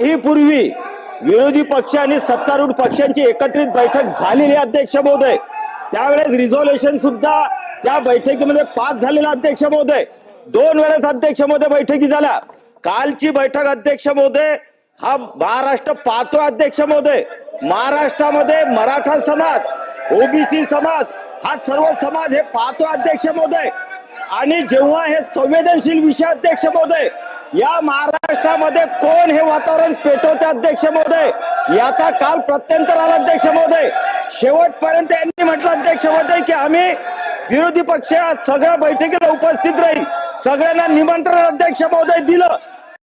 ही पूर्वी विरोधी पक्ष आणि सत्तारूढ पक्षांची एकत्रित बैठक झालेली अध्यक्ष महोदय. त्यावेळेस रिझॉल्युशन सुद्धा त्या बैठकीमध्ये पास झालेला अध्यक्ष महोदय. दोन वेळेस अध्यक्ष महोदय बैठकी झाल्या. कालची बैठक अध्यक्ष महोदय हा महाराष्ट्र पाहतो अध्यक्ष महोदय. महाराष्ट्रामध्ये मराठा समाज ओबीसी समाज हा सर्व समाज हे पाहतो अध्यक्ष महोदय. आणि जेव्हा हे संवेदनशील विषय अध्यक्ष महोदय या महाराष्ट्रामध्ये कोण हे वातावरण पेटवते अध्यक्ष महोदय? याचा काल प्रत्यंतर आला अध्यक्ष महोदय. शेवटपर्यंत यांनी म्हटलं अध्यक्ष महोदय की आम्ही विरोधी पक्ष सगळ्या बैठकीला उपस्थित राहील. सगळ्यांना निमंत्रण अध्यक्ष महोदय दिलं.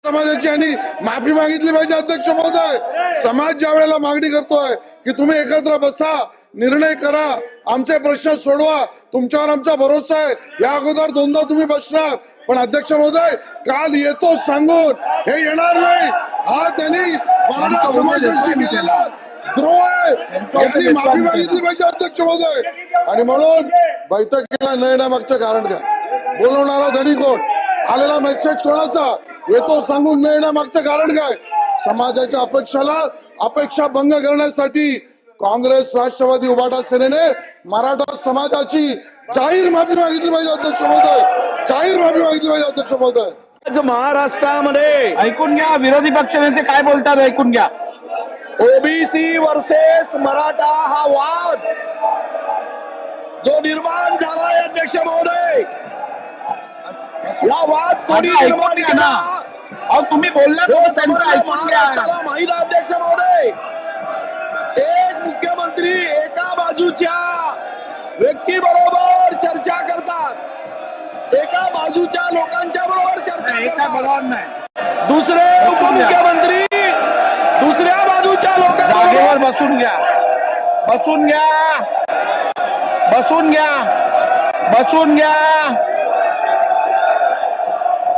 समाजाची आणि माफी मागितली पाहिजे अध्यक्ष महोदय. समाज ज्या वेळेला मागणी करतोय की तुम्ही एकत्र बसा. निर्णय करा. आमचे प्रश्न सोडवा. तुमच्यावर आमचा भरोसा आहे. या अगोदर दोनदा तुम्ही बसणार. पण अध्यक्ष महोदय काल येतो सांगून. हे येणार नाही. हा त्यांनी मराठा समाजाशी केलेला द्रोह आहे. यांनी माफी मागितली पाहिजे अध्यक्ष महोदय. आणि म्हणून बैठकीला न येण्यामागचं कारण काय बोलवणारा धनी कोण? आलेला मेसेज कोणाचा? येतो सांगून न येण्यामागचं कारण काय? समाजाच्या अपेक्षाला अपेक्षा भंग करण्यासाठी काँग्रेस राष्ट्रवादी उभाटा सेनेने मराठा समाजाची जाहीर माफी मागितली पाहिजे अध्यक्ष महोदय. जाहीर माफी मागितली पाहिजे अध्यक्ष महोदय. आज महाराष्ट्रामध्ये ऐकून घ्या विरोधी पक्ष नेते काय बोलतात ऐकून घ्या. ओबीसी वर्सेस मराठा हा वाद जो निर्माण झालाय अध्यक्ष महोदय. या वाद कोणी निर्माण घ्या ना. केला? अहो तुम्ही बोललात हे तर त्यांचं ऐकून घ्या. माहीत अध्यक्ष महोदय. मुख्यमंत्री एका बाजूच्या व्यक्ती बरोबर चर्चा करतात. एका बाजूच्या लोकांच्या बरोबर चर्चा करतात. दुसरे. उपमुख्यमंत्री दुसऱ्या बाजूच्या जागेवर बसून घ्या. बसून घ्या. बसून घ्या. बसून घ्या.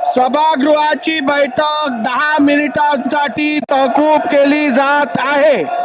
सभागृहाची बैठक दहा मिनिटांसाठी तहकूब केली जात आहे.